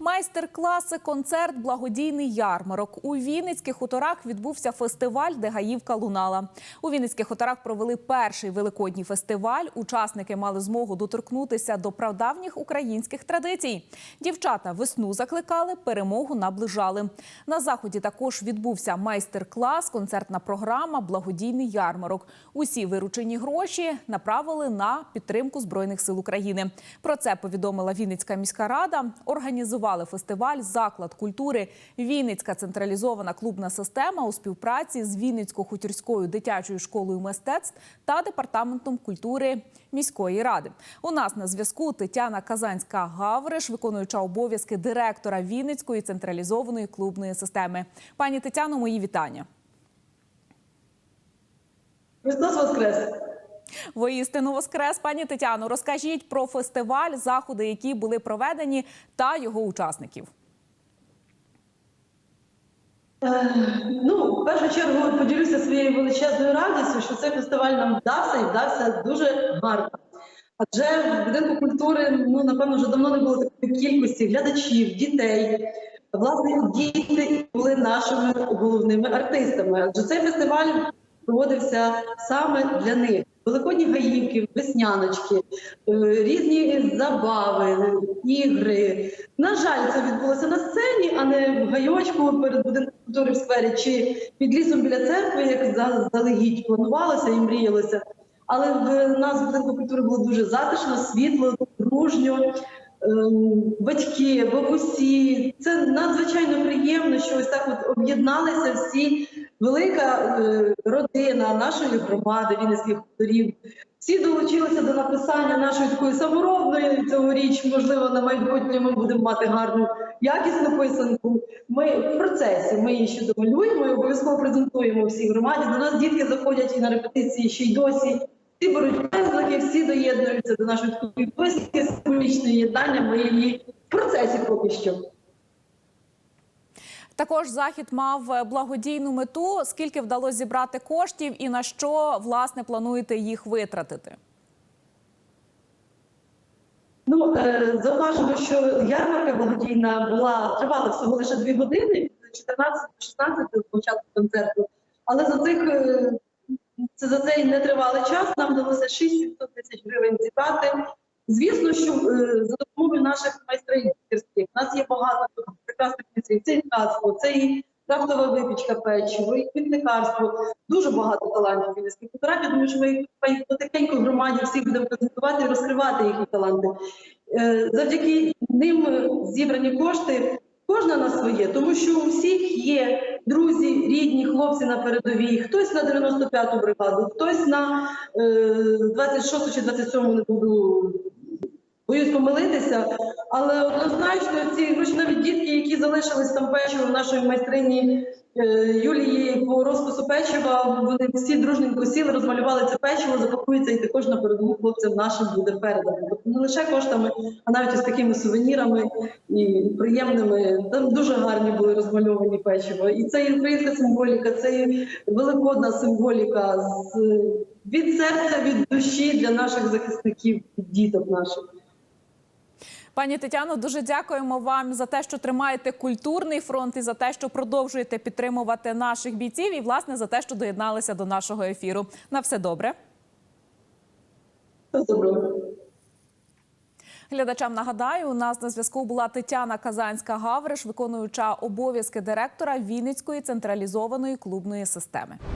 Майстер-класи, концерт, благодійний ярмарок. У Вінницьких хуторах відбувся фестиваль, де гаївка лунала. У Вінницьких хуторах провели перший великодній фестиваль. Учасники мали змогу доторкнутися до прадавніх українських традицій. Дівчата весну закликали, перемогу наближали. На заході також відбувся майстер-клас, концертна програма, благодійний ярмарок. Усі виручені гроші направили на підтримку збройних сил України. Про це повідомила Вінницька міська рада. Організували фестиваль заклад культури Вінницька централізована клубна система у співпраці з Вінницько-хутірською дитячою школою мистецтв та департаментом культури міської ради. У нас на зв'язку Тетяна Казанська Гавриш, виконуюча обов'язки директора Вінницької централізованої клубної системи. Пані Тетяно, мої вітання. Христос Воскрес! Воістину воскрес, пані Тетяно. Розкажіть про фестиваль, заходи, які були проведені, та його учасників. Е, Ну, в першу чергу поділюся своєю величезною радістю, що цей фестиваль нам вдався і вдався дуже гарно. Адже в будинку культури, ну напевно, вже давно не було такої кількості глядачів, дітей. Власне, діти були нашими головними артистами. Адже цей фестиваль проводився саме для них. Великодні гаївки, весняночки, е, різні забави, ігри. На жаль, це відбулося на сцені, а не в гайочку перед будинком культури в сквері чи під лісом біля церкви, як заздалегідь планувалося і мріялося. Але в нас в будинку культури було дуже затишно, світло, дружньо. Ем, Батьки, бабусі, це надзвичайно приємно, що ось так от об'єдналися всі велика е, родина нашої громади, Вінницьких хуторів. Всі долучилися до написання нашої такої саморобної цьогоріч. Можливо, на майбутнє ми будемо мати гарну якісну писанку. Ми в процесі ми її ще домалюємо і обов'язково презентуємо всій громаді. До нас дітки заходять і на репетиції ще й досі. Всі беруть пензлики, всі доєднуються до нашої такої писанки, символічної єднання. Ми її в процесі поки що. Також захід мав е, благодійну мету. Скільки вдалося зібрати коштів і на що власне плануєте їх витратити? Ну, е, зауважимо, що ярмарка благодійна була тривала всього лише дві години, з 14 до 16 до початку концерту. Але за цих е, це за цей нетривалий час нам вдалося 6-700 тисяч гривень зібрати. Звісно, що за допомогою наших майстрів у нас є багато прекрасних майстрів. Це це і крафтова випічка печиво, і квітникарство. Дуже багато талантів вінницьких фотографій. Думаю, що ми потихеньку в громаді всі будемо презентувати і розкривати їхні таланти. Е, Завдяки ним зібрані кошти. Кожна на своє, тому що у всіх є друзі, рідні, хлопці на передовій, хтось на 95-ту бригаду, хтось на е, 26 чи 27 не буду боюсь помилитися. Але однозначно ці гроші навіть дітки, які залишились там печиво нашої майстрині е, Юлії по розпису печива, вони всі дружненько сіли, розмалювали це печиво, запакується і також на передову хлопцям нашим буде передано. Тобто не лише коштами, а навіть із такими сувенірами і приємними. Там дуже гарні були розмальовані печиво. І це і українська символіка, це і великодна символіка з від серця, від душі для наших захисників, діток наших. Пані Тетяно, дуже дякуємо вам за те, що тримаєте культурний фронт і за те, що продовжуєте підтримувати наших бійців, і власне за те, що доєдналися до нашого ефіру. На все добре. Глядачам нагадаю, у нас на зв'язку була Тетяна Казанська Гавриш, виконуюча обов'язки директора Вінницької централізованої клубної системи.